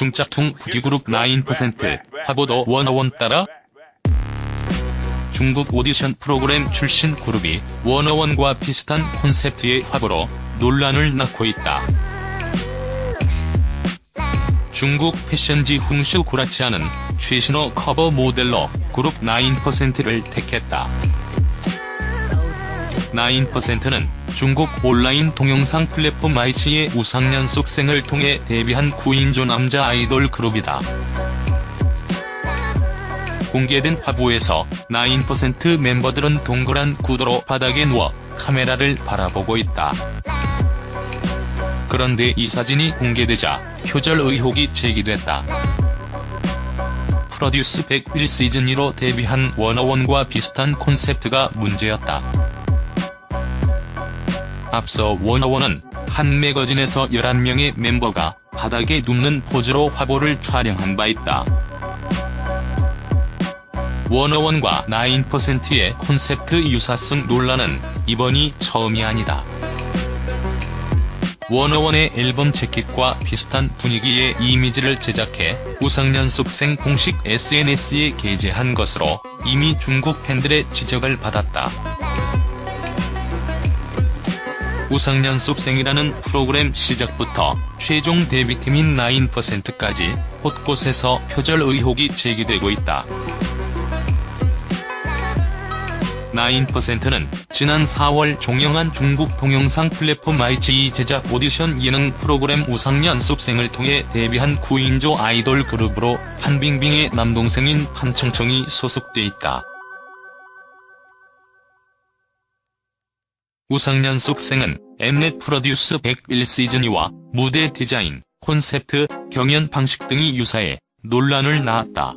중짝퉁 부기그룹 9% 화보도 워너원 따라 중국 오디션 프로그램 출신 그룹이 워너원과 비슷한 콘셉트의 화보로 논란을 낳고 있다. 중국 패션지 훈슈 구라치아는 최신호 커버 모델로 그룹 9%를 택했다. 9%는 중국 온라인 동영상 플랫폼 아이치의 우상 연속생을 통해 데뷔한 9인조 남자 아이돌 그룹이다. 공개된 화보에서 9% 멤버들은 동그란 구도로 바닥에 누워 카메라를 바라보고 있다. 그런데 이 사진이 공개되자 표절 의혹이 제기됐다. 프로듀스 101 시즌 2로 데뷔한 워너원과 비슷한 콘셉트가 문제였다. 앞서 워너원은 한 매거진에서 11명의 멤버가 바닥에 눕는 포즈로 화보를 촬영한 바 있다. 워너원과 9%의 콘셉트 유사성 논란은 이번이 처음이 아니다. 워너원의 앨범 재킷과 비슷한 분위기의 이미지를 제작해 우상연속생 공식 SNS에 게재한 것으로 이미 중국 팬들의 지적을 받았다. 우상연속생이라는 프로그램 시작부터 최종 데뷔팀인 9%까지 곳곳에서 표절 의혹이 제기되고 있다. 9%는 지난 4월 종영한 중국 동영상 플랫폼 iQIYI 제작 오디션 예능 프로그램 우상연속생을 통해 데뷔한 9인조 아이돌 그룹으로 한빙빙의 남동생인 판청청이 소속돼 있다. 우상연속생은 엠넷 프로듀스 101 시즌2와 무대 디자인, 콘셉트, 경연 방식 등이 유사해 논란을 낳았다.